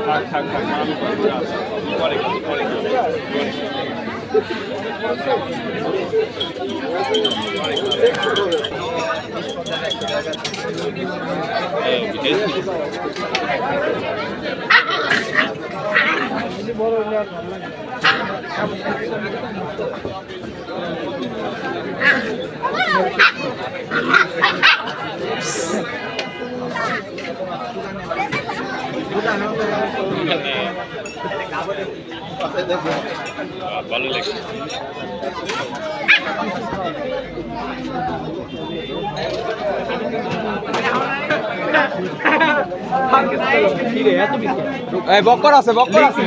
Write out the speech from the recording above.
থাক থাক থাক আমি পরে পরে ভালো লেগেছে। বক্কর আছে বক্কর আছে।